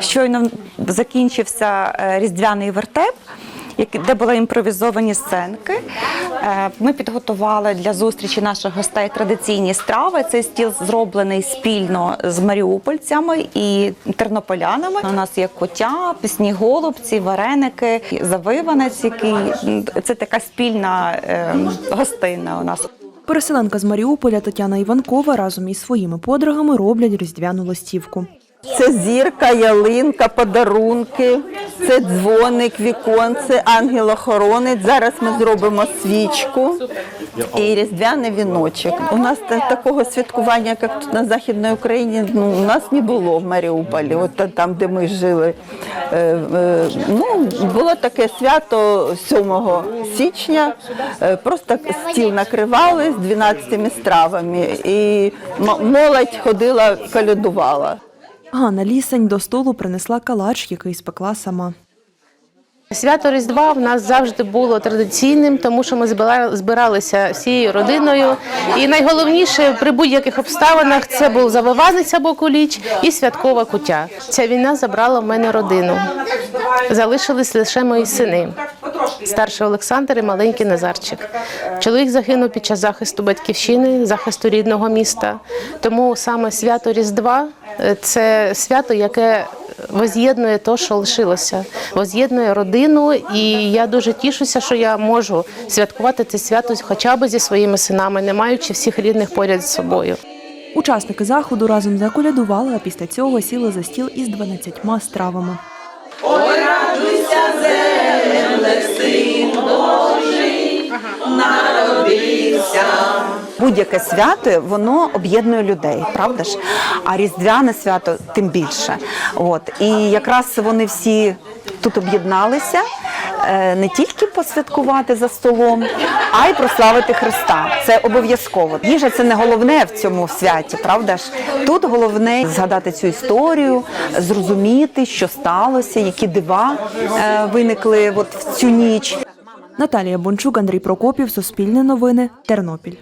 Щойно закінчився е, різдвяний вертеп. Де були імпровізовані сценки, Е, ми підготували для зустрічі наших гостей традиційні страви. Цей стіл зроблений спільно з маріупольцями і тернополянами. У нас є котя, пісні голубці, вареники, завиванець, який це така спільна е, гостина у нас. Переселенка з Маріуполя Тетяна Іванкова разом із своїми подругами роблять різдвяну листівку. Це зірка, ялинка, подарунки, це дзвоник, віконце, ангел-охоронець. Зараз ми зробимо свічку і різдвяний віночок. У нас такого святкування, як тут на Західній Україні, ну, у нас не було в Маріуполі, от там, де ми жили. Е, е, Ну, було таке свято 7 січня, е, просто стіл накривали з 12 стравами, і молодь ходила, колядувала. Ганна Лісень до столу принесла калач, який спекла сама. Свято Різдва в нас завжди було традиційним, тому що ми збира- збиралися всією родиною. І найголовніше при будь-яких обставинах це був завиванець або куліч і святкова куття. Ця війна забрала в мене родину. Залишились лише мої сини. Старший Олександр і маленький Назарчик. Чоловік загинув під час захисту батьківщини, захисту рідного міста. Тому саме свято Різдва це свято, яке воз'єднує те, що лишилося, воз'єднує родину. І я дуже тішуся, що я можу святкувати це свято хоча б зі своїми синами, не маючи всіх рідних поряд з собою. Учасники заходу разом заколядували, а після цього сіли за стіл із 12 стравами. Будь-яке свято воно об'єднує людей, правда ж? А різдвяне свято тим більше. От і якраз вони всі тут об'єдналися е, не тільки посвяткувати за столом, а й прославити Христа. Це обов'язково. Їжа це не головне в цьому святі, правда ж? Тут головне згадати цю історію, зрозуміти, що сталося, які дива е, виникли от в цю ніч. Наталія Бончук, Андрій Прокопів, Суспільне новини, Тернопіль.